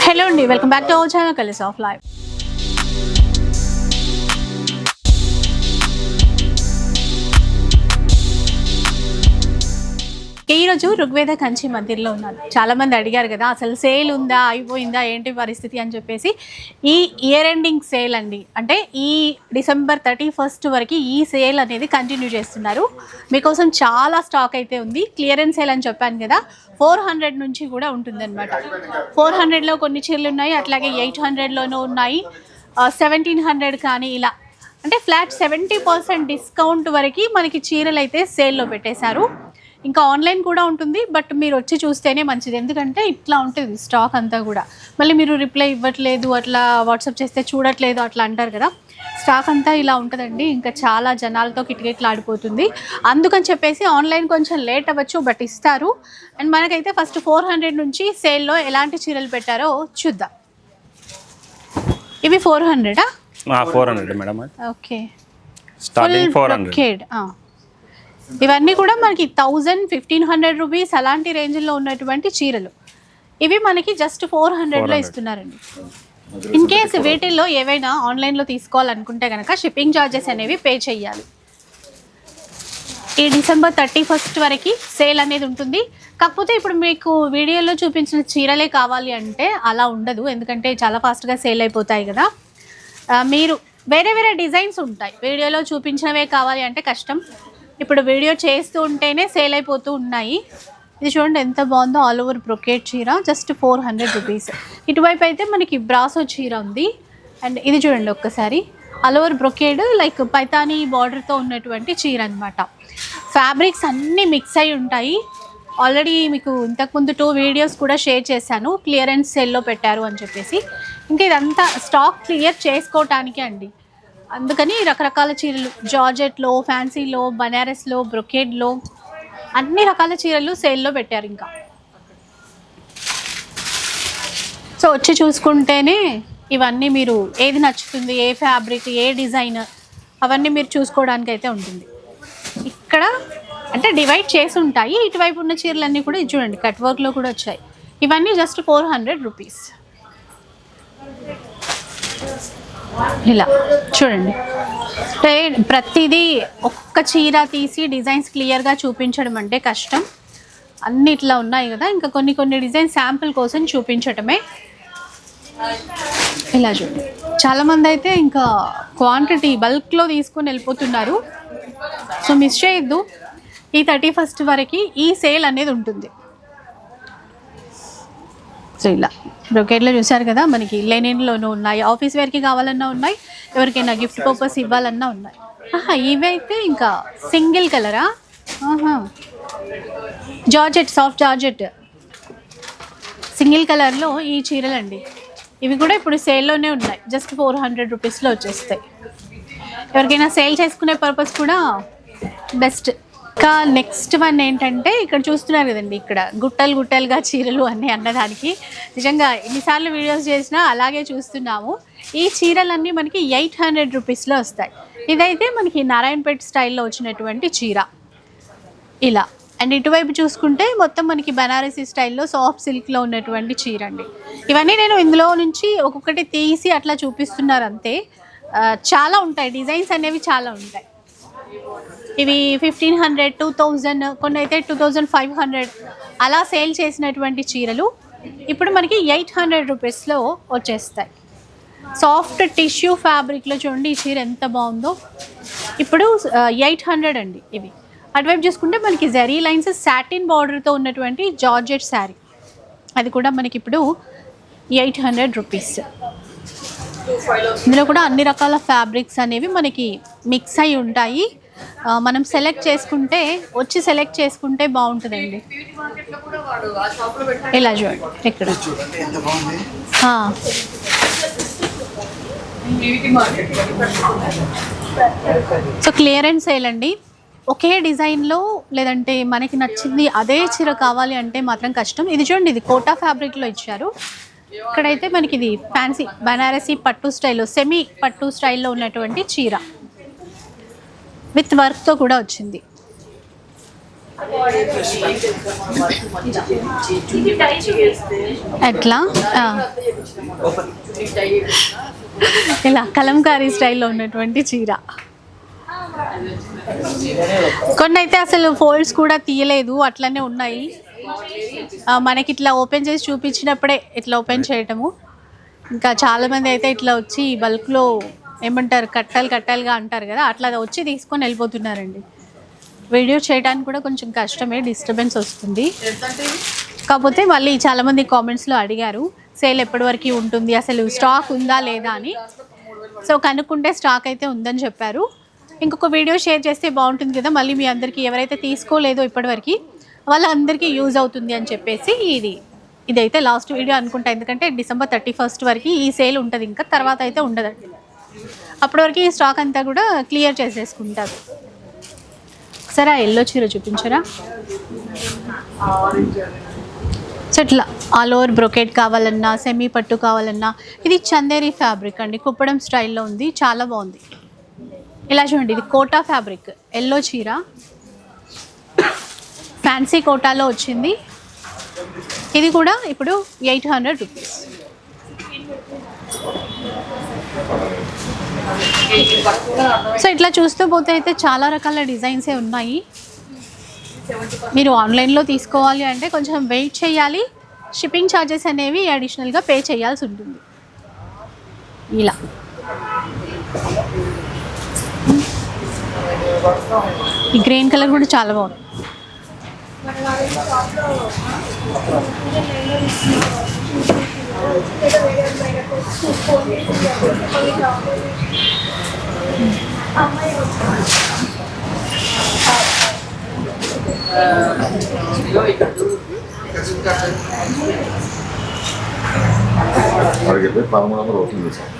Hello అండి welcome back to our channel కలిసి of life ఈరోజు ఋగ్వేద కంచి మందిర్లో ఉన్నాను చాలామంది అడిగారు కదా అసలు సేల్ ఉందా అయిపోయిందా ఏంటి పరిస్థితి అని చెప్పేసి. ఈ ఇయర్ ఎండింగ్ సేల్ అండి. అంటే ఈ డిసెంబర్ థర్టీ ఫస్ట్ వరకు ఈ సేల్ అనేది కంటిన్యూ చేస్తున్నారు. మీకోసం చాలా స్టాక్ అయితే ఉంది. క్లియరెన్స్ సేల్ అని చెప్పాను కదా ఫోర్ హండ్రెడ్ నుంచి కూడా ఉంటుందన్నమాట. ఫోర్ హండ్రెడ్లో కొన్ని చీరలు ఉన్నాయి అట్లాగే ఎయిట్ హండ్రెడ్లోనూ ఉన్నాయి. సెవెంటీన్ హండ్రెడ్ కానీ ఇలా. అంటే ఫ్లాట్ సెవెంటీ పర్సెంట్ డిస్కౌంట్ వరకు మనకి చీరలు అయితే సేల్లో పెట్టేశారు. ఇంకా ఆన్లైన్ కూడా ఉంటుంది బట్ మీరు వచ్చి చూస్తేనే మంచిది. ఎందుకంటే ఇట్లా ఉంటుంది స్టాక్ అంతా కూడా. మళ్ళీ మీరు రిప్లై ఇవ్వట్లేదు అట్లా వాట్సాప్ చేస్తే చూడట్లేదు అట్లా అంటారు కదా. స్టాక్ అంతా ఇలా ఉంటుందండి. ఇంకా చాలా జనాలతో కిటకిట్లు ఆడిపోతుంది అందుకని చెప్పేసి ఆన్లైన్ కొంచెం లేట్ అవ్వచ్చు బట్ ఇస్తారు. అండ్ మనకైతే ఫస్ట్ ఫోర్ హండ్రెడ్ నుంచి సేల్లో ఎలాంటి చీరలు పెట్టారో చూద్దాం. ఇవి four హండ్రెడా four hundred madam. Okay starting four hundred ఇవన్నీ కూడా మనకి థౌజండ్ ఫిఫ్టీన్ హండ్రెడ్ రూపీస్ అలాంటి రేంజ్లో ఉన్నటువంటి చీరలు. ఇవి మనకి జస్ట్ ఫోర్ హండ్రెడ్లో ఇస్తున్నారండి. ఇన్ కేస్ వీటిల్లో ఏవైనా ఆన్లైన్లో తీసుకోవాలనుకుంటే కనుక షిప్పింగ్ ఛార్జెస్ అనేవి పే చేయాలి. ఈ డిసెంబర్ థర్టీ ఫస్ట్ వరకు సేల్ అనేది ఉంటుంది. కాకపోతే ఇప్పుడు మీకు వీడియోలో చూపించిన చీరలే కావాలి అంటే అలా ఉండదు. ఎందుకంటే చాలా ఫాస్ట్గా సేల్ అయిపోతాయి కదా. మీరు వేరే వేరే డిజైన్స్ ఉంటాయి. వీడియోలో చూపించినవే కావాలి అంటే కష్టం. ఇప్పుడు వీడియో చేస్తూ ఉంటేనే సేల్ అయిపోతూ ఉన్నాయి. ఇది చూడండి ఎంత బాగుందో ఆల్ ఓవర్ బ్రొకేట్ చీర. Just four hundred rupees. ఇటువైపు అయితే మనకి బ్రాసో చీర ఉంది. అండ్ ఇది చూడండి ఒక్కసారి. All over brocade like Paithani బార్డర్తో ఉన్నటువంటి చీర అనమాట ఫ్యాబ్రిక్స్ అన్నీ మిక్స్ అయి ఉంటాయి. ఆల్రెడీ మీకు ఇంతకుముందు టూ వీడియోస్ కూడా షేర్ చేశాను. క్లియరెన్స్ సెల్లో పెట్టారు అని చెప్పేసి. ఇంకా ఇదంతా స్టాక్ క్లియర్ చేసుకోవటానికే అండి. అందుకని రకరకాల చీరలు జార్జెట్లో ఫ్యాన్సీలో బనారస్లో బ్రొకేడ్లో అన్ని రకాల చీరలు సేల్లో పెట్టారు ఇంకా. సో వచ్చి చూసుకుంటేనే ఇవన్నీ మీరు ఏది నచ్చుతుంది ఏ ఫ్యాబ్రిక్ ఏ డిజైన్ అవన్నీ మీరు చూసుకోవడానికి అయితే ఉంటుంది. ఇక్కడ అంటే డివైడ్ చేసి ఉంటాయి ఇటువైపు ఉన్న చీరలన్నీ కూడా చూడండి కట్ వర్క్లో కూడా వచ్చాయి. ఇవన్నీ జస్ట్ ఫోర్ హండ్రెడ్ రూపీస్ ఇలా చూడండి. అంటే ప్రతిదీ ఒక్క చీర తీసి డిజైన్స్ క్లియర్గా చూపించడం అంటే కష్టం. అన్ని ఇట్లా ఉన్నాయి కదా ఇంకా కొన్ని కొన్ని డిజైన్ శాంపుల్ కోసం చూపించటమే. ఇలా చూడండి చాలామంది అయితే ఇంకా క్వాంటిటీ బల్క్లో తీసుకొని వెళ్ళిపోతున్నారు. సో మిస్ చేయొద్దు. ఈ థర్టీ ఫస్ట్ వరకు ఈ సేల్ అనేది ఉంటుంది. సో ఇలా. బ్రొకేట్లో చూశారు కదా మనకి లెనిన్లోనూ ఉన్నాయి ఆఫీస్ వేర్కి కావాలన్నా ఉన్నాయి ఎవరికైనా గిఫ్ట్ పర్పస్ ఇవ్వాలన్నా ఉన్నాయి. ఆహా ఇవైతే ఇంకా సింగిల్ కలరా? ఆహా. Georgette soft georgette. సింగిల్ కలర్లో ఈ చీరలండి. ఇవి కూడా ఇప్పుడు సేల్లోనే ఉన్నాయి జస్ట్ ఫోర్ హండ్రెడ్ రూపీస్లో వచ్చేస్తాయి. ఎవరికైనా సేల్ చేసుకునే పర్పస్ కూడా బెస్ట్. ఇంకా నెక్స్ట్ వన్ ఏంటంటే ఇక్కడ చూస్తున్నారు కదండి ఇక్కడ గుట్టలు గుట్టలుగా చీరలు అన్నీ అన్నదానికి. నిజంగా ఎన్నిసార్లు వీడియోస్ చేసినా అలాగే చూస్తున్నాము. ఈ చీరలన్నీ మనకి ఎయిట్ హండ్రెడ్ రూపీస్లో వస్తాయి. ఇదైతే మనకి నారాయణపేట్ స్టైల్లో వచ్చినటువంటి చీర. ఇలా. అండ్ ఇటువైపు చూసుకుంటే మొత్తం మనకి బనారసీ స్టైల్లో సాఫ్ట్ సిల్క్లో ఉన్నటువంటి చీర అండి ఇవన్నీ నేను ఇందులో నుంచి ఒక్కొక్కటి తీసి అట్లా చూపిస్తున్నారు అంతే. చాలా ఉంటాయి. డిజైన్స్ అనేవి చాలా ఉంటాయి. ఇవి ఫిఫ్టీన్ హండ్రెడ్ టూ థౌజండ్ కొన్ని అయితే టూ థౌజండ్ ఫైవ్ హండ్రెడ్ అలా సేల్ చేసినటువంటి చీరలు ఇప్పుడు మనకి ఎయిట్ హండ్రెడ్ రూపీస్లో వచ్చేస్తాయి. సాఫ్ట్ టిష్యూ ఫ్యాబ్రిక్లో చూడండి ఈ చీర ఎంత బాగుందో. ఇప్పుడు ఎయిట్ హండ్రెడ్ అండి ఇవి. అటువైపు చూసుకుంటే మనకి జరీ లైన్స్ సాటిన్ బార్డర్తో ఉన్నటువంటి జార్జెట్ శారీ. అది కూడా మనకి ఇప్పుడు ఎయిట్ హండ్రెడ్ రూపీస్ ఇందులో కూడా అన్ని రకాల ఫ్యాబ్రిక్స్ అనేవి మనకి మిక్స్ అయి ఉంటాయి. మనం సెలెక్ట్ చేసుకుంటే వచ్చి సెలెక్ట్ చేసుకుంటే బాగుంటుందండి. ఇలా చూడండి ఇక్కడ. సో క్లియరెన్స్ వేయాలండి ఒకే డిజైన్లో లేదంటే మనకి నచ్చింది అదే చీర కావాలి అంటే మాత్రం కష్టం. ఇది చూడండి ఇది కోటా ఫ్యాబ్రిక్లో ఇచ్చారు. ఇక్కడైతే మనకి ఇది ఫ్యాన్సీ బనారసీ పట్టు స్టైల్లో సెమీ పట్టు స్టైల్లో ఉన్నటువంటి చీర. విత్ వర్క్తో కూడా వచ్చింది. ఎట్లా? ఇలా కలంకారీ స్టైల్లో ఉన్నటువంటి చీర. కొన్ని అయితే అసలు ఫోల్డ్స్ కూడా తీయలేదు అట్లనే ఉన్నాయి. మనకి ఇట్లా ఓపెన్ చేసి చూపించినప్పుడే ఇట్లా ఓపెన్ చేయటము. ఇంకా చాలామంది అయితే ఇట్లా వచ్చి బల్క్లో ఏమంటారు? కట్టలు కట్టలుగా అంటారు కదా. అట్లా వచ్చి తీసుకొని వెళ్ళిపోతున్నారండి. వీడియో చేయడానికి కూడా కొంచెం కష్టమే డిస్టర్బెన్స్ వస్తుంది. కాకపోతే మళ్ళీ చాలామంది కామెంట్స్లో అడిగారు సేల్ ఎప్పటి వరకు ఉంటుంది? అసలు స్టాక్ ఉందా లేదా? అని. సో కనుక్కుంటే స్టాక్ అయితే ఉందని చెప్పారు. ఇంకొక వీడియో షేర్ చేస్తే బాగుంటుంది కదా మళ్ళీ మీ అందరికీ ఎవరైతే తీసుకోలేదో ఇప్పటివరకు వాళ్ళందరికీ యూజ్ అవుతుంది అని చెప్పేసి ఇది. ఇదైతే లాస్ట్ వీడియో అనుకుంటా ఎందుకంటే డిసెంబర్ థర్టీ ఫస్ట్ వరకు ఈ సేల్ ఉంటుంది ఇంకా తర్వాత అయితే ఉండదండి. అప్పటివరకు ఈ స్టాక్ అంతా కూడా క్లియర్ చేసేసుకుంటారు. సరే ఆ ఎల్లో చీర చూపించరా? సో ఇట్లా ఆల్ ఓవర్ బ్రొకెట్ కావాలన్నా సెమీ పట్టు కావాలన్నా ఇది చందేరి ఫ్యాబ్రిక్ అండి. కుప్పడం స్టైల్లో ఉంది చాలా బాగుంది. ఇలా చూడండి ఇది కోటా ఫ్యాబ్రిక్ ఎల్లో చీర. ఫ్యాన్సీ కోటాలో వచ్చింది. ఇది కూడా ఇప్పుడు ఎయిట్ హండ్రెడ్ రూపీస్ సో ఇట్లా చూస్తూ పోతే అయితే చాలా రకాల డిజైన్సే ఉన్నాయి. మీరు ఆన్లైన్లో తీసుకోవాలి అంటే కొంచెం వెయిట్ చేయాలి. షిప్పింగ్ ఛార్జెస్ అనేవి అడిషనల్గా పే చేయాల్సి ఉంటుంది. ఇలా. ఈ గ్రీన్ కలర్ కూడా చాలా బాగుంది. అక్కడికి వెళ్ళి పదమూడు వందలు అవుతుంది సార్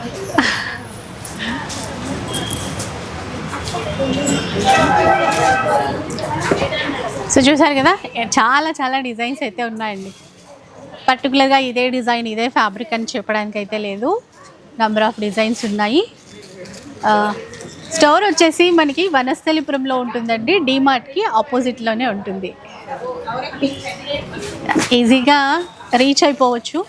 సో చూసారు కదా చాలా చాలా డిజైన్స్ అయితే ఉన్నాయండి. పర్టికులర్గా ఇదే డిజైన్ ఇదే ఫ్యాబ్రిక్ అని చెప్పడానికి అయితే లేదు. నంబర్ ఆఫ్ డిజైన్స్ ఉన్నాయి. స్టోర్ వచ్చేసి మనకి వనస్థలిపురంలో ఉంటుందండి. డీమార్ట్కి ఆపోజిట్లోనే ఉంటుంది. ఈజీగా రీచ్ అయిపోవచ్చు.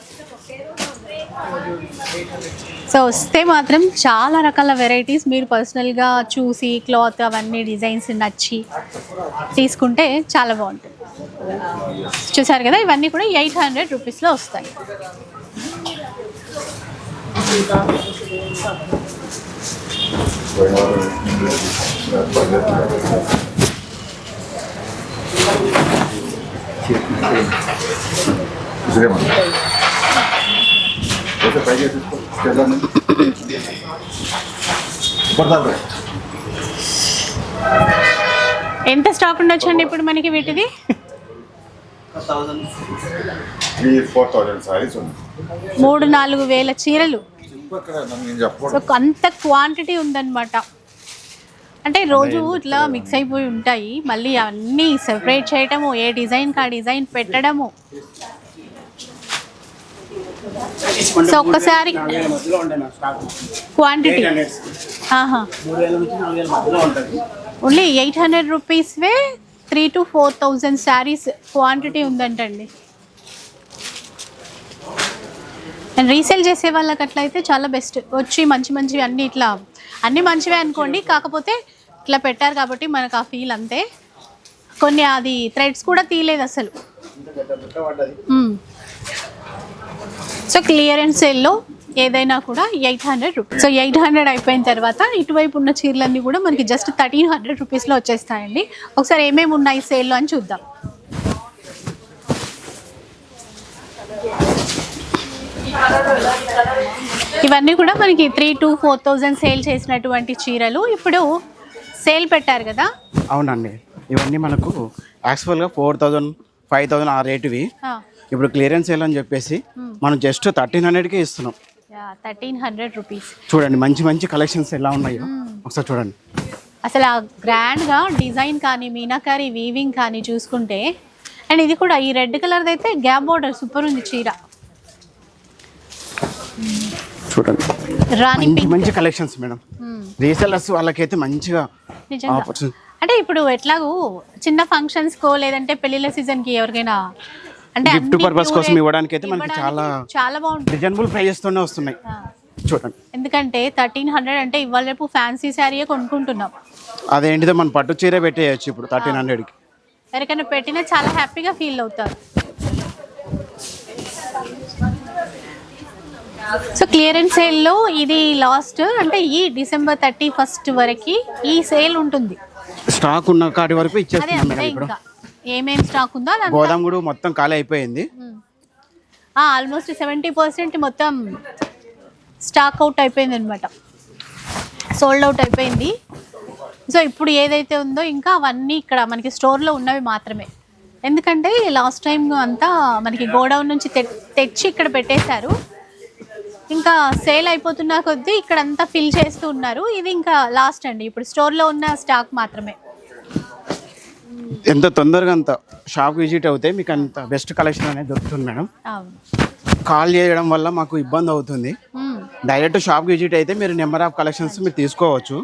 సో వస్తే మాత్రం చాలా రకాల వెరైటీస్ మీరు పర్సనల్గా చూసి క్లాత్ అవన్నీ డిజైన్స్ నచ్చి తీసుకుంటే చాలా బాగుంటుంది. చూసారు కదా ఇవన్నీ కూడా ఎయిట్ హండ్రెడ్ రూపీస్లో వస్తాయి. ఎంత స్టాక్ ఉండొచ్చండి ఇప్పుడు మనకి వీటిది? ఫోర్ థౌజండ్ సారీస్ ఉంది. మూడు నాలుగు వేల చీరలు. అంత క్వాంటిటీ ఉందన్నమాట. అంటే రోజు ఇట్లా మిక్స్ అయిపోయి ఉంటాయి. మళ్ళీ అన్నీ సెపరేట్ చేయటము ఏ డిజైన్కి ఆ డిజైన్ పెట్టడము. సో ఒక్కసారి quantity only eight hundred రూపీస్వే three to four thousand saris quantity ఉందంటండి. And resale చేసే వాళ్ళకి అట్లయితే చాలా బెస్ట్. వచ్చి మంచి మంచివి అన్నీ ఇట్లా అన్నీ మంచివే అనుకోండి. కాకపోతే ఇట్లా పెట్టారు కాబట్టి మనకు ఆ ఫీల్ అంతే. కొన్ని అది థ్రెడ్స్ కూడా తీయలేదు అసలు. సో క్లియరెన్స్ సేల్లో ఏదైనా కూడా eight hundred rupees. So eight hundred అయిపోయిన తర్వాత ఇటువైపు ఉన్న చీరలన్నీ కూడా మనకి జస్ట్ థర్టీన్ హండ్రెడ్ రూపీస్లో వచ్చేస్తాయండి. ఒకసారి ఏమేమి ఉన్నాయి సేల్లో అని చూద్దాం. ఇవన్నీ కూడా మనకి three to four thousand sale చేసినటువంటి చీరలు. ఇప్పుడు సేల్ పెట్టారు కదా? అవునండి. ఇవన్నీ మనకు యాక్చువల్గా ఫోర్ థౌజండ్ ఫైవ్ థౌజండ్ ఆ రేటువి ఇప్పుడు క్లియరెన్స్ సేల్ అని చెప్పేసి మనం జస్ట్ థర్టీన్ హండ్రెడ్కే ఇస్తున్నాం. Thirteen hundred rupees. చూడండి మంచి మంచి కలెక్షన్స్ ఎలా ఉన్నాయో. ఒకసారి చూడండి. అసలు ఆ గ్రాండ్గా డిజైన్ కానీ మీనాకారి వీవింగ్ కానీ చూసుకుంటే అండ్ ఇది కూడా ఈ రెడ్ కలర్ది అయితే గ్యాప్ బార్డర్ సూపర్ ఉంది చీర. చూడండి. రాణి మంచి కలెక్షన్స్ మేడం. రీసెలర్స్ వాళ్ళకైతే మంచిగా. అంటే ఇప్పుడు ఎట్లాగూ చిన్న ఫంక్షన్స్ కో లేదంటే పెళ్ళిళ్ళ సీజన్కి ఎవరికైనా అంటే గిఫ్ట్ పర్పస్ కోసం ఇవ్వడానికి అయితే మనకి చాలా చాలా బాగుంటుంది. రీజనబుల్ ప్రైజెస్తోనే వస్తున్నాయి. ఆ. చూడండి. ఎందుకంటే థర్టీన్ హండ్రెడ్ అంటే ఇవాళ రేపు ఫ్యాన్సీ శారీయే కొనుక్కుంటున్నాం. అదేంటిదో మనం పట్టు చీర పెట్టేయచ్చు ఇప్పుడు థర్టీన్ హండ్రెడ్కి ఎవరికైనా పెట్టినా చాలా హ్యాపీగా ఫీల్ అవుతారు. సో క్లియరెన్స్ సేల్లో ఇది లాస్ట్ అంటే ఈ డిసెంబర్ థర్టీ ఫస్ట్ వరకు ఈ సేల్ ఉంటుంది. స్టాక్ ఉన్న కాటి వరకు ఇచ్చేస్తున్నాం మేడం ఇప్పుడు. ఏమేం స్టాక్ ఉందో గోదాం కూడా మొత్తం ఖాళీ అయిపోయింది. ఆల్మోస్ట్ సెవెంటీ పర్సెంట్ మొత్తం స్టాక్ అవుట్ అయిపోయింది అనమాట సోల్డ్ అవుట్ అయిపోయింది. సో ఇప్పుడు ఏదైతే ఉందో ఇంకా అవన్నీ ఇక్కడ మనకి స్టోర్లో ఉన్నవి మాత్రమే. ఎందుకంటే లాస్ట్ టైం అంతా మనకి గోడౌన్ నుంచి తెచ్చి ఇక్కడ పెట్టేశారు. ఇంకా సేల్ అయిపోతున్న కొద్దీ ఇక్కడ అంతా ఫిల్ చేస్తూ ఉన్నారు. ఇది ఇంకా లాస్ట్ అండి. ఇప్పుడు స్టోర్లో ఉన్న స్టాక్ మాత్రమే. ఎంత తొందరగా అంత షాప్ విజిట్ అవుతే మీకు అంత బెస్ట్ కలెక్షన్ అనేది దొరుకుతుంది మేడం. కాల్ చేయడం వల్ల మాకు ఇబ్బంది అవుతుంది. డైరెక్ట్ షాప్ విజిట్ అయితే మీరు నెంబర్ ఆఫ్ కలెక్షన్స్ మీరు తీసుకోవచ్చు.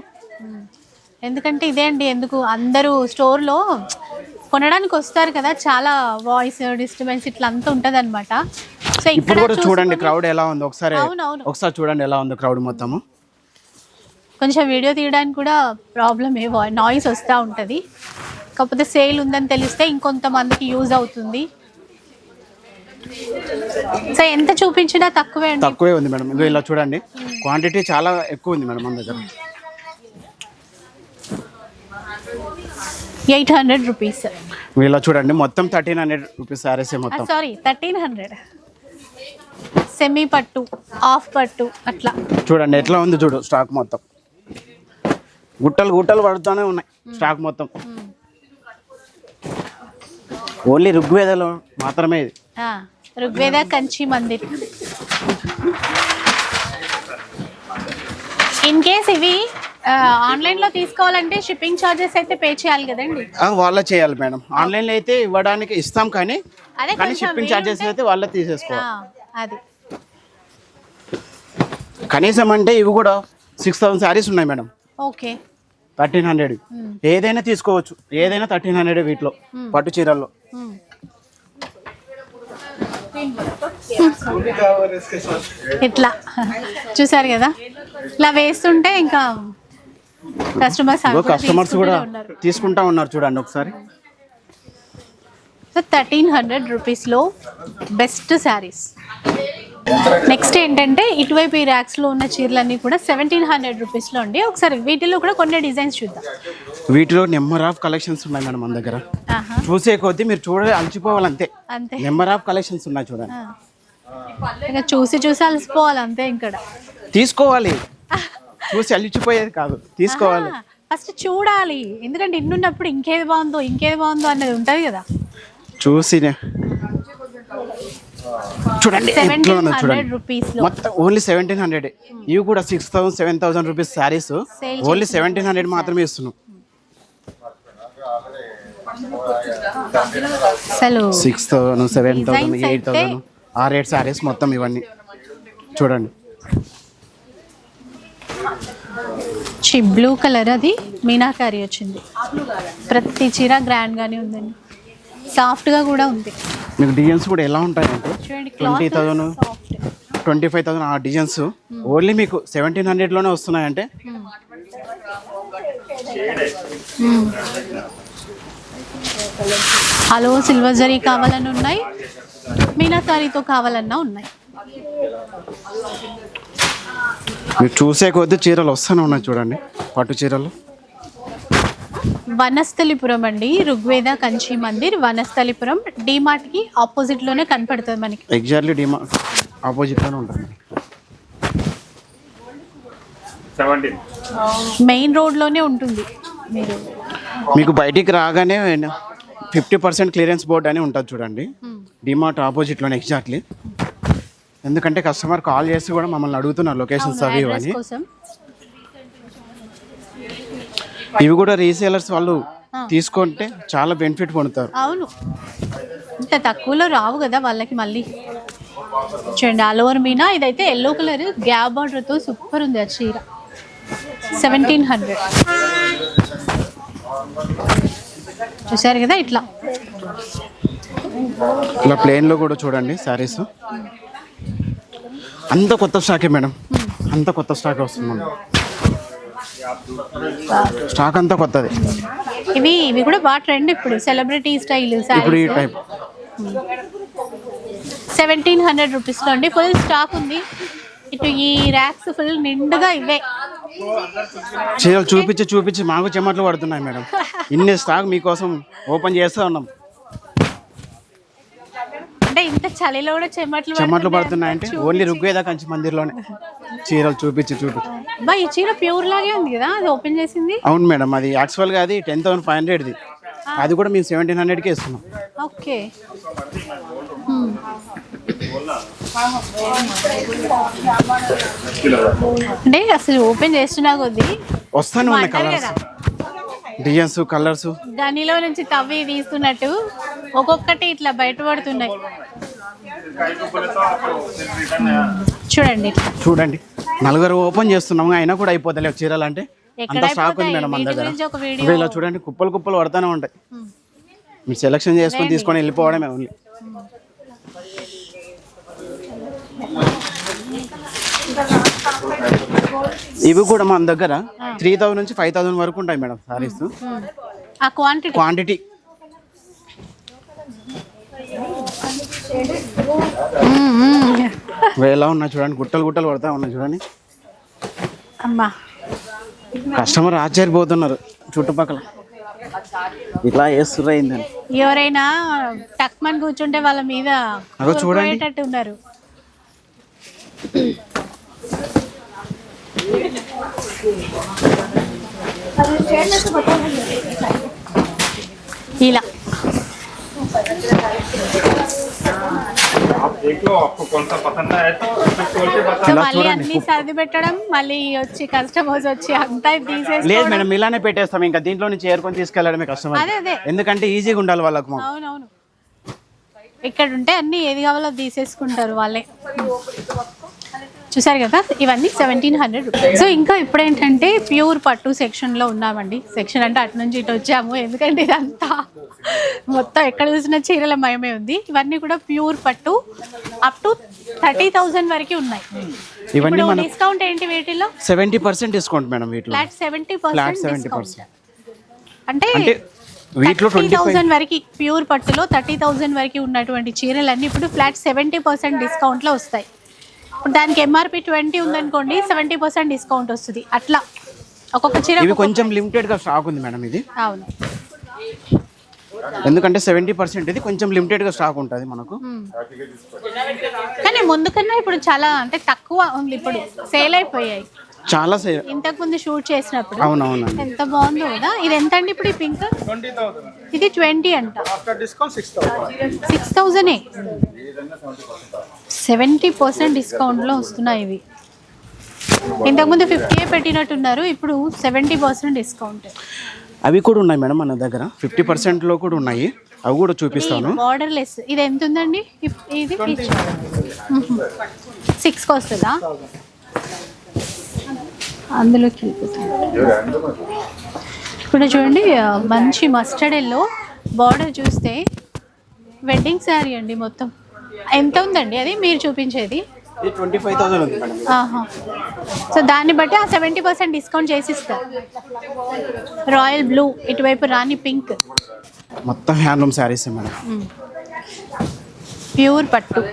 ఎందుకంటే ఇదే అండి ఎందుకు అందరూ స్టోర్లో కొనడానికి వస్తారు కదా చాలా వాయిస్ డిస్టర్బెన్స్ ఇట్లా అంతా ఉంటుంది అనమాట సో ఇప్పుడు కూడా చూడండి క్రౌడ్ ఎలా ఉంది. ఒకసారి. ఒకసారి చూడండి ఎలా ఉంది క్రౌడ్ మొత్తము. కొంచెం వీడియో తీయడానికి కూడా ప్రాబ్లమ్ ఏ నాయిస్ వస్తూ ఉంటుంది. కాకపోతే సేల్ ఉందని తెలిస్తే ఇంకొంతమందికి యూజ్ అవుతుంది. సో ఎంత చూపించినా తక్కువే తక్కువే ఉంది మేడం. ఇదిగో ఇలా చూడండి. క్వాంటిటీ చాలా ఎక్కువ ఉంది మేడం మన దగ్గర. Eight hundred rupees. ఇలా చూడండి. మొత్తం థర్టీన్ హండ్రెడ్ రూపీస్ సారీస్ మొత్తం. Sorry thirteen hundred. సెమీ పట్టు హాఫ్ పట్టు అట్లా. చూడండి ఎట్లా ఉంది చూడు స్టాక్ మొత్తం. గుట్టలు గుట్టలు పడుతూనే ఉన్నాయి స్టాక్ మొత్తం. ఓన్లీ ఋగ్వేదలో మాత్రమే ఇది. ఋగ్వేద కంచి మందిర్. ఇన్ కేస్ ఇవి ఆ, ఆన్లైన్లో తీసుకోవాలంటే షిప్పింగ్ ఛార్జెస్ అయితే పే చేయాలి కదండి? వాళ్ళే చేయాలి మేడం. ఆన్లైన్లో అయితే ఇవ్వడానికి ఇస్తాం కానీ అదే కానీ షిప్పింగ్ ఛార్జెస్ అయితే వాళ్ళే తీసేసుకోవాలి. అది. కనీసం అంటే ఇవి కూడా సిక్స్ థౌసండ్ శారీస్ ఉన్నాయి మేడం. Okay thirteen hundred. ఏదైనా తీసుకోవచ్చు. ఏదైనా థర్టీన్ హండ్రెడ్ వీటిలో పట్టు చీరల్లో. మ్మ్. ఇట్లా. చూసారు కదా? ఇట్లా వేస్తుంటే ఇంకా కస్టమర్స్ కస్టమర్స్ కూడా తీసుకుంటా ఉన్నారు చూడండి ఒకసారి. సో థర్టీన్ హండ్రెడ్ రూపీస్లో బెస్ట్ శారీస్ నెక్స్ట్ ఏంటంటే ఇటువైపు ఈ ర్యాక్స్లో ఉన్న చీరలన్నీ కూడా సెవెంటీన్ హండ్రెడ్ రూపీస్లో ఉండి ఒకసారి వీటిలో కూడా కొన్ని డిజైన్స్ చూద్దాం. వీటిలో నెంబర్ ఆఫ్ కలెక్షన్స్ ఉన్నాయి మేడం మన దగ్గర. చూసే కొద్దీ మీరు చూడాలి అలసిపోవాలి అంతే. నెంబర్ ఆఫ్ కలెక్షన్స్ ఉన్నాయి చూడండి. ఇంకా చూసి చూసి అలసిపోవాలి అంతే ఇక్కడ. తీసుకోవాలి. చూసి అలిచిపోయేది కాదు. తీసుకోవాలి. ఫస్ట్ చూడాలి. ఎందుకంటే ఇన్నున్నప్పుడు ఇంకేది బాగుందో ఇంకేది బాగుందో అన్నది ఉంటుంది కదా. చూసి చూడండి చూడండి. మొత్తం ఓన్లీ సెవెంటీన్ హండ్రెడ్ ఇవి కూడా six thousand seven thousand rupees saris only seventeen hundred మాత్రమే ఇస్తున్నాం. Six thousand seven thousand eight thousand ఆ రేట్ శారీస్ మొత్తం ఇవన్నీ. చూడండి. బ్లూ కలర్ అది మీనాకారి వచ్చింది. ప్రతి చీర గ్రాండ్గానే ఉందండి. సాఫ్ట్గా కూడా ఉంది. మీకు డిజైన్స్ కూడా ఎలా ఉంటాయంటే twenty thousand twenty five thousand ఆ డిజైన్స్ ఓన్లీ మీకు సెవెంటీన్ హండ్రెడ్లోనే వస్తున్నాయంటే హలో సిల్వర్ జరీ కావాలని ఉన్నాయి మీనాకారితో కావాలన్నా ఉన్నాయి. మీరు చూసే కొద్దీ చీరలు వస్తూనే ఉన్నాయి చూడండి పట్టు చీరలు. వనస్థలిపురం అండి. ఋగ్వేద కంచి మందిర్ వనస్థలిపురం. కి ఆపోజిట్లోనే కనపడుతుంది మనకి. ఎగ్జాక్ట్లీ డిమా ఆపోజిట్లోనే ఉంటుంది. మెయిన్ రోడ్లోనే ఉంటుంది. మీరు మీకు బయటికి రాగానే ఫిఫ్టీ పర్సెంట్ క్లియరెన్స్ బోర్డ్ అని ఉంటుంది చూడండి. డిమార్ట్ ఆపోజిట్లోనే ఎగ్జాక్ట్లీ. ఎందుకంటే కస్టమర్ కాల్ చేసి కూడా మమ్మల్ని అడుగుతున్నారు లొకేషన్స్ అవి అడ్రస్ ఇవని కోసం. ఇవి కూడా రీసేలర్స్ వాళ్ళు తీసుకుంటే చాలా బెనిఫిట్ పొందుతారు. అవును. ఇంత తక్కువలో రావు కదా వాళ్ళకి మళ్ళీ. చూడండి ఆల్ ఓవర్ మీనా? ఇదైతే ఎల్లో కలర్ గ్యాప్ బార్డర్తో సూపర్ ఉంది ఆ చీర. సెవెంటీన్ హండ్రెడ్ చూసారు కదా ఇట్లా? ఇలా ప్లేన్లో కూడా చూడండి శారీస్ అంత కొత్త స్టాకే మేడం. అంత కొత్త స్టాక్ వస్తుంది. మేడం స్టాక్ అంతా కొత్తది. ఇవి ఇవి కూడా బాగా ట్రెండ్ ఇప్పుడు సెలబ్రిటీ స్టైల్ ఇప్పుడు ఈ టైప్. సెవెంటీన్ హండ్రెడ్ రూపీస్లో అండి. ఫుల్ స్టాక్ ఉంది. ఇటు ఈ ర్యాక్స్ ఫుల్ నిండుగా ఇవే. చీరలు చూపించి చూపించి మాకు చెమట్లు పడుతున్నాయి మేడం. ఇన్ని స్టాక్ మీకోసం ఓపెన్ చేస్తూ ఉన్నాం. అంటే ఇంత చలిలో కూడా చెమట్లు చెమట్లు పడుతున్నాయి పడుతున్నాయంటే ఓన్లీ రుగ్వేద కంచి మందిర్లోనే. చీరలు చూపించి చూపించి అబ్బా ఈ చీర ప్యూర్ లాగే ఉంది కదా? అది ఓపెన్ చేసింది? అవును మేడం అది యాక్చువల్గా అది టెన్ థౌసండ్ ఫైవ్ హండ్రెడ్ది. అది కూడా మేము సెవెంటీన్ హండ్రెడ్కి ఇస్తున్నాం. ఓకే. అంటే అసలు ఓపెన్ చేస్తున్నా కొద్దీ వస్తానే కలర్స్. డిజైన్స్ కలర్స్ గనిలో నుంచి తవ్వి తీస్తున్నట్టు ఒక్కొక్కటి ఇట్లా బయటపడుతున్నాయి చూడండి. చూడండి. నలుగురు ఓపెన్ చేస్తున్నాము అయినా కూడా అయిపోతలేవు చీరలు అంటే. అంత స్టాక్ ఉంది? మేడం మన దగ్గర. ఇలా చూడండి కుప్పలు కుప్పలు పడతానే ఉంటాయి. మీరు సెలెక్షన్ చేసుకొని తీసుకొని వెళ్ళిపోవడమే ఓన్లీ ఇవి కూడా మన దగ్గర త్రీ థౌసండ్ నుంచి ఫైవ్ థౌసండ్ వరకు ఉంటాయి మేడం సారీస్ క్వాంటిటీ క్వాంటిటీ ఎలా ఉన్నాయి చూడండి గుట్టలు గుట్టలు పడతా ఉన్నాయి చూడండి. అమ్మా. కస్టమర్ ఆశ్చర్యపోతున్నారు చుట్టుపక్కల. ఇట్లా అయిందని ఎవరైనా టక్మన్ కూర్చుంటే వాళ్ళ మీద చూడండి. ఉన్నారు. ఇలా. మళ్ళీ అన్ని మళ్ళీ వచ్చి వచ్చి లేదు మేడం ఇలానే పెట్టేస్తాం. ఇంకా దీంట్లో నుంచి తీసుకెళ్ళడమే కష్టం ఎందుకంటే ఈజీగా ఉండాలి వాళ్ళకు ఇక్కడ ఉంటే అన్ని ఏది కావాలో తీసేసుకుంటారు వాళ్ళే. చూసారు కదా? ఇవన్నీ సెవెంటీన్ హండ్రెడ్ సో ఇంకా ఇప్పుడు ఏంటంటే ప్యూర్ పట్టు సెక్షన్లో ఉన్నామండి. సెక్షన్ అంటే అటు నుంచి ఇటు వచ్చాము. ఎందుకంటే ఇదంతా మొత్తం ఎక్కడ చూసినా చీరల మయమే ఉంది. ఇవన్నీ కూడా ప్యూర్ పట్టు అప్ టు థర్టీ థౌజండ్ వరకు ఉన్నాయి. ఇవన్నీ డిస్కౌంట్ ఏంటి వీటిలో? సెవెంటీ పర్సెంట్ డిస్కౌంట్ మేడం వీటిలో. ఫ్లాట్ సెవెంటీ పర్సెంట్ అంటే వీటిలో ట్వంటీ థౌసండ్ వరకు ప్యూర్ పట్టులో థర్టీ థౌసండ్ వరకు ఉన్నటువంటి చీరలన్నీ ఇప్పుడు ఫ్లాట్ సెవెంటీ పర్సెంట్ డిస్కౌంట్లో వస్తాయి. ఇప్పుడు దానికి ఎంఆర్పి ట్వంటీ ఉందనుకోండి సెవెంటీ పర్సెంట్ డిస్కౌంట్ వస్తుంది. అట్లా. ఒక్కొక్క చీర ఇవి కొంచెం లిమిటెడ్గా స్టాక్ ఉంది మేడం ఇది. అవును. ఎందుకంటే సెవెంటీ పర్సెంట్ ఇది కొంచెం లిమిటెడ్గా స్టాక్ ఉంటుంది మనకు. కానీ ముందు కన్నా ఇప్పుడు చాలా అంటే తక్కువ ఉంది ఇప్పుడు. సేల్ అయిపోయాయి. చాలా సే- ఇంతకు ముందు షూట్ చేసినప్పుడు అవునవునండి. ఎంత బాగుందో కదా. ఇది ఎంత అండి ఇప్పుడు ఈ పింక్ ఇది ట్వంటీ అంట. సిక్స్ థౌజండ్ సెవెంటీ పర్సెంట్ డిస్కౌంట్లో వస్తున్నాయి ఇవి. ఇంతకుముందు ఫిఫ్టీ పెట్టినట్టున్నారు ఇప్పుడు సెవెంటీ పర్సెంట్ డిస్కౌంట్. అవి కూడా ఉన్నాయి మేడం మన దగ్గర. ఫిఫ్టీ పర్సెంట్లో కూడా ఉన్నాయి. అవి కూడా చూపిస్తాను. లెస్ ఇది ఎంత ఉందండి? ఇది? సిక్స్కి వస్తుందా? అందులోకి ఇప్పుడు చూడండి మంచి మస్టర్డ్ ఎల్లో బార్డర్ చూస్తే వెడ్డింగ్ శారీ అండి మొత్తం. ఎంత ఉందండి అది? మీరు చూపించేది? సో దాన్ని బట్టి ఆ సెవెంటీ పర్సెంట్ డిస్కౌంట్ చేసి ఇస్తారు రాయల్ బ్లూ ఇటువైపు రాణి పింక్ మొత్తం హ్యాండ్లూమ్ శారీస్ మేడం. ప్యూర్ పట్టు.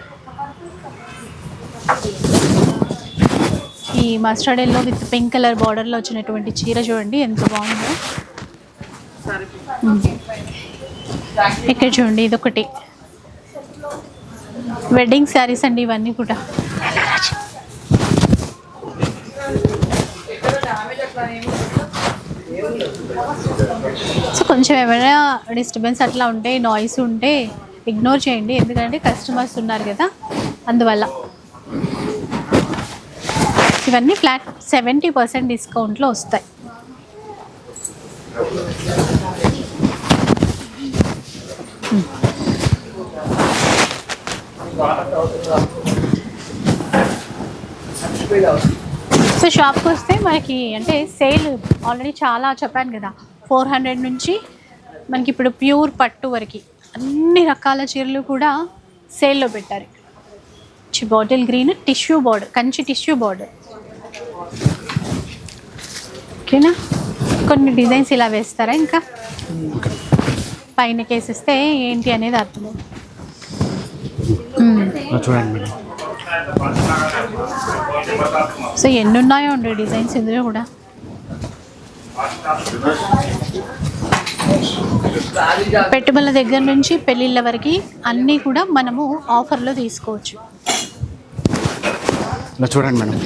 ఈ mustard yellow with pink colour బార్డర్లో వచ్చినటువంటి చీర చూడండి ఎంత బాగుందో. ఇక్కడ చూడండి ఇదొకటి. వెడ్డింగ్ శారీస్ అండి ఇవన్నీ కూడా. సో కొంచెం ఏమైనా డిస్టర్బెన్స్ అట్లా ఉంటే నాయిస్ ఉంటే ఇగ్నోర్ చేయండి. ఎందుకంటే కస్టమర్స్ ఉన్నారు కదా అందువల్ల. ఇవన్నీ ఫ్లాట్ సెవెంటీ పర్సెంట్ డిస్కౌంట్లో వస్తాయి. సో షాప్కి వస్తే మనకి అంటే సేల్ ఆల్రెడీ చాలా చెప్పాను కదా. ఫోర్ హండ్రెడ్ నుంచి మనకి ఇప్పుడు ప్యూర్ పట్టు వరకు అన్ని రకాల చీరలు కూడా సేల్లో పెట్టారు. చి bottle green tissue border Kanchi tissue border ఓకేనా కొన్ని డిజైన్స్ ఇలా వేస్తారా ఇంకా? పైన కేసిస్తే ఏంటి అనేది అర్థం ఇలా చూడండి మేడం. సో ఎన్ని ఉన్నాయో అండి డిజైన్స్ ఇందులో కూడా? పెట్టుబడుల దగ్గర నుంచి పెళ్ళిళ్ళ వరకు అన్నీ కూడా మనము ఆఫర్లో తీసుకోవచ్చు. ఇలా చూడండి మేడం.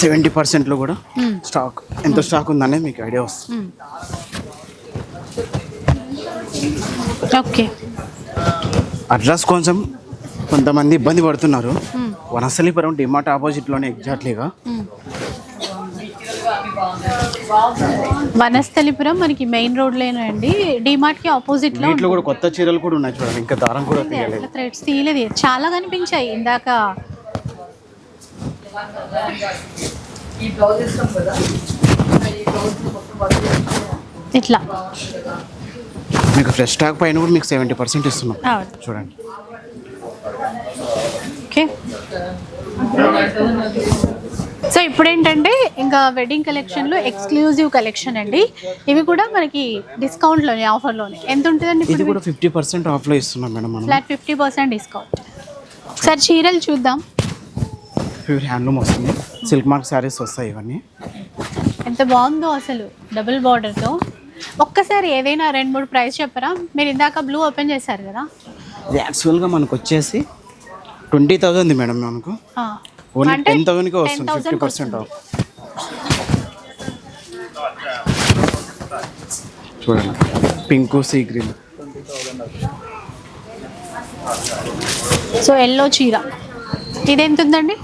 సెవెంటీ పర్సెంట్లో కూడా. స్టాక్. ఎంత స్టాక్ ఉందనేది మీకు ఐడియా వస్తుంది. ఓకే. అడ్రస్ కొంచెం కొంతమంది ఇబ్బంది పడుతున్నారు. మ్మ్. వనస్థలిపురం డిమార్ట్ ఆపోజిట్లోనే ఎగ్జాక్ట్లీగా. వనస్థలిపురం మనకి మెయిన్ రోడ్లోనే అండి. డిమార్ట్కి ఆపోజిట్లో వీటిలో కూడా కొత్త చీరలు కూడా ఉన్నాయి చూడండి. ఇంకా దారం కూడా తీయలేదు. థ్రెడ్స్ తీయలేదు. చాలా కనిపించాయి ఇందాక. ఇట్లా. మీకు ఫ్రెష్ స్టాక్ పైన కూడా మీకు సెవెంటీ పర్సెంట్ ఇస్తున్నాం. చూడండి. ఓకే. సో ఇప్పుడు ఏంటంటే ఇంకా వెడ్డింగ్ కలెక్షన్లో ఎక్స్క్లూజివ్ కలెక్షన్ అండి. ఇవి కూడా మనకి డిస్కౌంట్లోనే ఆఫర్లోనే ఎంత ఉంటుందండి ఇది కూడా ఫిఫ్టీ పర్సెంట్ ఆఫ్లో ఇస్తున్నాం మేడం మనం. Flat fifty percent discount sir చీరలు చూద్దాం. ప్యూర్ హ్యాండ్లూమ్ వస్తుంది. సిల్క్ మార్క్ శారీస్ వస్తాయి ఇవన్నీ. ఎంత బాగుందో అసలు డబుల్ బార్డర్తో ఒక్కసారి ఏదైనా రెండు మూడు ప్రైస్ చెప్పరా? మీరు ఇందాక బ్లూ ఓపెన్ చేశారు కదా. ఇది యాక్చువల్గా మనకు వచ్చేసి ట్వంటీ థౌసండ్ మేడం మనకు ఆ. ఓన్లీ టెన్ థౌసండ్కే వస్తుంది 10,000 ఫిఫ్టీ పర్సెంట్ ఆఫ్. చూడండి pink sea green. So yellow చీర. ఇది ఎంత ఉందండి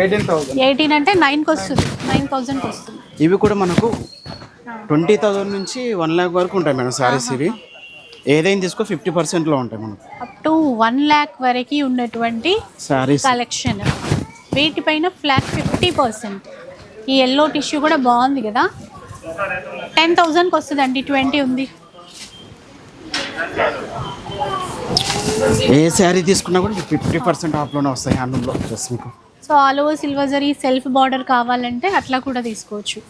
ఎయిటీన్ థౌసండ్ ఎయిటీన్ అంటే నైన్కి వస్తుంది. నైన్ థౌజండ్కి వస్తుంది. ఇవి కూడా మనకు ట్వంటీ థౌసండ్ నుంచి వన్ ల్యాక్ వరకు ఉంటాయి మేడం శారీస్ ఇవి. ఏదైనా తీసుకో ఫిఫ్టీ పర్సెంట్లో ఉంటాయి మనకు. అప్ టు వన్ ల్యాక్ వరకు ఉన్నటువంటి శారీస్ కలెక్షన్ వీటిపైన ఫ్లాట్ ఫిఫ్టీ పర్సెంట్ ఈ ఎల్లో టిష్యూ కూడా బాగుంది కదా. టెన్ థౌజండ్కి వస్తుందండి ట్వంటీ ఉంది. ఏ శారీ తీసుకున్నా కూడా ఫిఫ్టీ పర్సెంట్ ఆఫ్లోనే వస్తాయి హ్యాండ్లూమ్లో డ్రెస్ మీకు. So all over silver zari self border కావాలంటే అట్లా కూడా తీసుకోవచ్చు.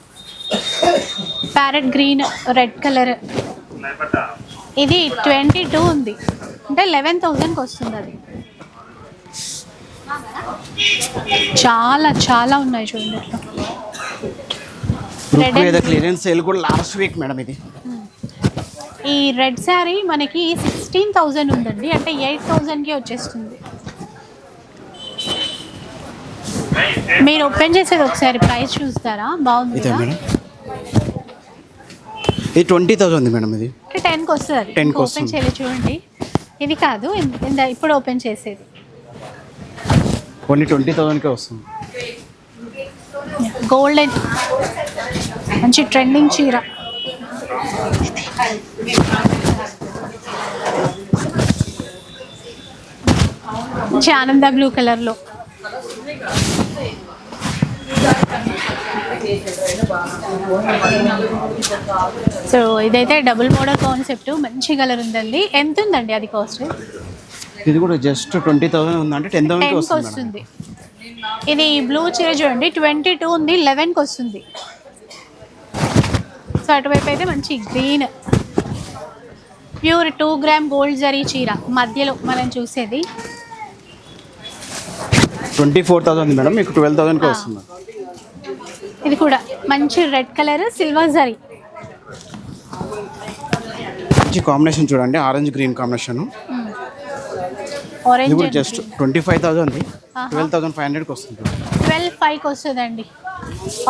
ప్యారెట్ గ్రీన్ రెడ్ కలర్ ఇది ట్వంటీ టూ ఉంది. అంటే లెవెన్ థౌజండ్కి వస్తుంది అది. చాలా చాలా ఉన్నాయి చూడండి క్లియరెన్స్ సేల్ కూడా లాస్ట్ వీక్ మేడం ఇది. ఈ రెడ్ శారీ మనకి సిక్స్టీన్ థౌజండ్ ఉందండి. అంటే ఎయిట్ థౌజండ్కి వచ్చేస్తుంది. మీరు ఓపెన్ చేసేది ఒకసారి ప్రైస్ చూస్తారా? బాగుంది ఇదే ట్వంటీ థౌసండ్ మేడం ఇది. టెన్కి వస్తుంది. అది 10 కి ఓపెన్. చేయలేదు చూడండి. ఇది కాదు ఇప్పుడు ఓపెన్ చేసేది. ఓన్లీ ట్వంటీ థౌసండ్కే వస్తుంది. గోల్డెన్. మంచి ట్రెండింగ్ చీర. మంచి ఆనంద బ్లూ కలర్లో. సో ఇదైతే డబుల్ మోడల్ కాన్సెప్ట్ మంచి కలర్ ఉందండి. ఎంత ఉందండి అది కాస్ట్? ఇది కూడా జస్ట్ ట్వంటీ థౌసండ్ టెన్ థౌసండ్కి టెన్కి వస్తుంది మేడం. వస్తుంది. ఇది బ్లూ చీర చూడండి ట్వంటీ టూ ఉంది లెవెన్కి వస్తుంది. సో అటువైపు అయితే మంచి green. Pure two gram gold zari చీర మధ్యలో మనం చూసేది. ట్వంటీ ఫోర్ థౌసండ్ మేడం మీకు ట్వెల్వ్ థౌసండ్కి వస్తుంది. ఇది కూడా మంచి రెడ్ కలర్ సిల్వర్ జరీ. మంచి కాంబినేషన్ చూడండి orange green combination. Orange just twenty five thousand. Twelve thousand five హండ్రెడ్కి వస్తుంది ట్వెల్వ్ ఫైవ్కి వస్తుందండి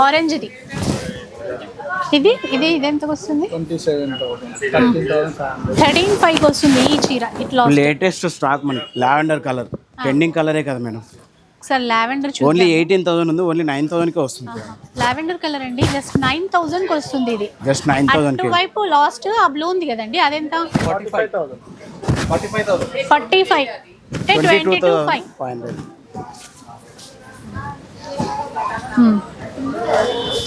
ఆరెంజ్ ఇది ఇది ఇది ఇది ఎంతకు వస్తుంది థర్టీన్ ఫైవ్కి వస్తుంది ఈ చీర ఇట్లా లేటెస్ట్ స్టాక్ మనకి లావెండర్ కలర్ ట్రెండింగ్ కలరే కదా మేడం. ఒకసారి లావెండర్ ఓన్లీ చూడండి ఎయిటీన్ థౌసండ్ ఉంది ఓన్లీ నైన్ థౌసండ్కే వస్తుంది. లావెండర్ కలర్ అండి జస్ట్ నైన్ థౌజండ్కి వస్తుంది ఇది. జస్ట్ నైన్ థౌసండ్కి. అటువైపు లాస్ట్ ఆ బ్లూ ఉంది కదండి అదెంత? Forty five. థౌసండ్ థౌసండ్ అంటే ట్వంటీ టూ ఫైవ్.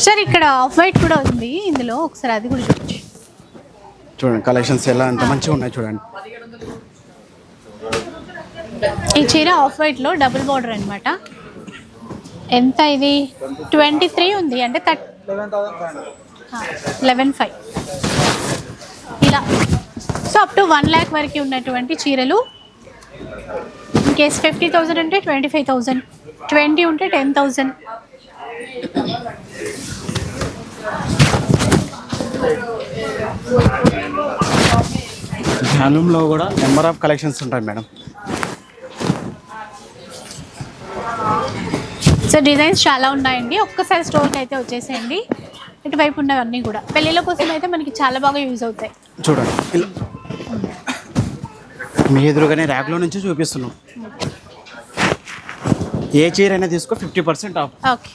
సార్ ఇక్కడ ఆఫ్ వైట్ కూడా ఉంది ఇందులో ఒకసారి అది కూడా చూపించు. చూడండి కలెక్షన్స్ ఎలా ఎంత మంచిగా ఉన్నాయి చూడండి. ఈ చీర ఆఫ్ వైట్లో డబుల్ బార్డర్ అనమాట ఎంత ఇది? ట్వంటీ త్రీ ఉంది. అంటే థర్ట్ లెవెన్ ఫైవ్. ఫైవ్ ఇలా. So up to one lakh వరకు ఉన్నటువంటి చీరలు. కేస్ ఫిఫ్టీ థౌజండ్ అంటే ట్వంటీ ఫైవ్ థౌజండ్ ట్వంటీ ఉంటే టెన్ థౌజండ్ హ్యాండ్లూమ్లో కూడా నెంబర్ ఆఫ్ కలెక్షన్స్ ఉంటాయి మేడం. సో డిజైన్స్ చాలా ఉన్నాయండి. ఒక్కసారి స్టోర్కి అయితే వచ్చేసేయండి. ఇటువైపు ఉన్నవన్నీ కూడా. పెళ్ళిళ్ళ కోసం అయితే మనకి చాలా బాగా యూజ్ అవుతాయి. చూడండి. మీ ఎదురుగానే ర్యాక్లో నుంచి చూపిస్తున్నాం. ఏ చీర అయినా తీసుకో fifty percent off okay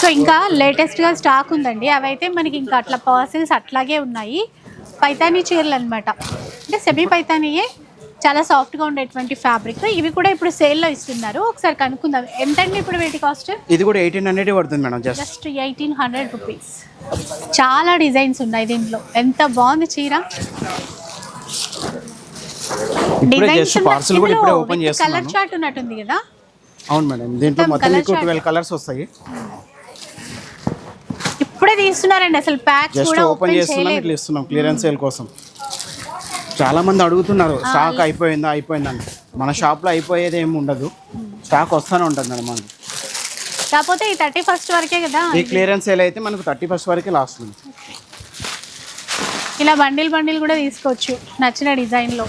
so ఇంకా లేటెస్ట్గా స్టాక్ ఉందండి. అవైతే మనకి ఇంకా అట్లా పార్సిల్స్ అట్లాగే ఉన్నాయి. పైతానీ చీరలు అనమాట అంటే సెమీ పైతానీయే. చాలా సాఫ్ట్గా ఉండేటువంటి ఫ్యాబ్రిక్ ఇవి కూడా ఇప్పుడు సేల్లో ఇస్తున్నారు. ఒకసారి కనుక్కుందాం. ఎంతండి ఇప్పుడు వీటి కాస్ట్ ఇది కూడా ఎయిటీన్ హండ్రెడ్ పడుతుంది madam just eighteen hundred rupees చాలా డిజైన్స్ ఉన్నాయి దీంట్లో. ఎంత బాగుంది చీర? కలర్ చార్ట్ ఉన్నట్టుంది కదా? అవును మేడం దీంట్లో మొత్తం మీకు. ట్వెల్వ్ కలర్స్ వస్తాయి. ఇప్పుడే తీస్తున్నారండి అసలు. జస్ట్ కూడా ఓపెన్ చేస్తున్నాం ఇట్లా ఇస్తున్నాం క్లియరెన్స్ సేల్ కోసం. చాలా మంది అడుగుతున్నారు స్టాక్ అయిపోయిందా అయిపోయిందని మన షాప్లో అయిపోయేది ఏమి ఉండదు. స్టాక్ వస్తూనే ఉంటుంది మనకి కాకపోతే ఈ థర్టీ ఫస్ట్ వరకే కదా? ఈ క్లియరెన్స్ సేల్ అయితే మనకు థర్టీ ఫస్ట్ వరకే లాస్ట్ ఉంది. ఇలా బండిల్ బండిల్ కూడా తీసుకోవచ్చు నచ్చిన డిజైన్లో.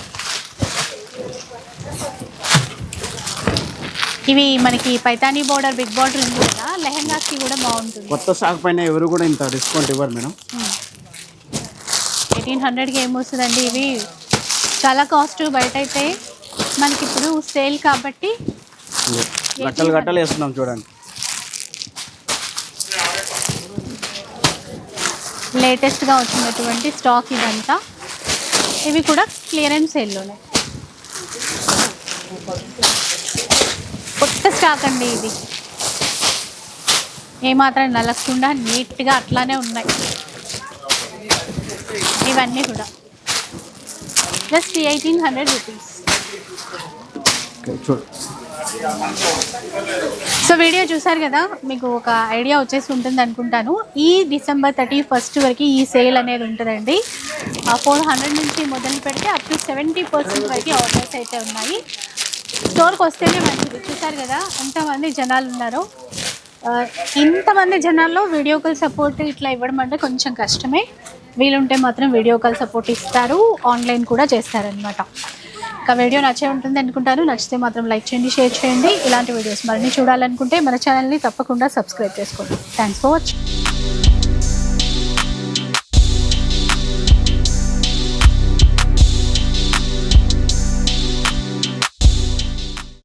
ఇవి మనకి పైతానీ బోర్డర్ బిగ్ బార్డర్ ఉంది కదా లెహంగాస్కి కూడా బాగుంటుంది. కొత్త స్టాక్ పైన ఎవరు కూడా ఇంత డిస్కౌంట్ ఇవ్వరు మేడం. ఎయిటీన్ హండ్రెడ్కి ఏమొస్తుందండి ఇవి. చాలా కాస్ట్ బయట అయితే మనకి ఇప్పుడు సేల్ కాబట్టి గట్టలు గట్టలు వేస్తున్నాం చూడండి. లేటెస్ట్గా వచ్చినటువంటి స్టాక్ ఇదంతా. ఇవి కూడా క్లియరెన్స్ సేల్లోనే. కొత్త స్టాక్ అండి ఇది. ఏమాత్రం నలగకుండా నీట్గా అట్లానే ఉన్నాయి. ఇవన్నీ కూడా. Just eighteen hundred rupees so video చూసారు కదా? మీకు ఒక ఐడియా వచ్చేసి ఉంటుంది అనుకుంటాను. ఈ డిసెంబర్ థర్టీ ఫస్ట్ వరకు ఈ సేల్ అనేది ఉంటుందండి. ఫోర్ హండ్రెడ్ నుంచి మొదలు పెడితే అప్ టు సెవెంటీ పర్సెంట్ వరకు ఆర్డర్స్ అయితే ఉన్నాయి. స్టోర్కి వస్తేనే మంచిది. చూసారు కదా? ఎంతమంది జనాలు ఉన్నారో. ఇంతమంది జనాల్లో వీడియో కాల్ సపోర్ట్ ఇట్లా ఇవ్వడం అంటే కొంచెం కష్టమే. వీలుంటే మాత్రం వీడియో కాల్ సపోర్ట్ ఇస్తారు. ఆన్లైన్ కూడా చేస్తారనమాట ఇంకా వీడియో నచ్చే ఉంటుంది అనుకుంటాను. నచ్చితే మాత్రం లైక్ చేయండి షేర్ చేయండి. ఇలాంటి వీడియోస్ మరిన్ని చూడాలనుకుంటే మన ఛానల్ని తప్పకుండా సబ్స్క్రైబ్ చేసుకోండి. Thanks for watching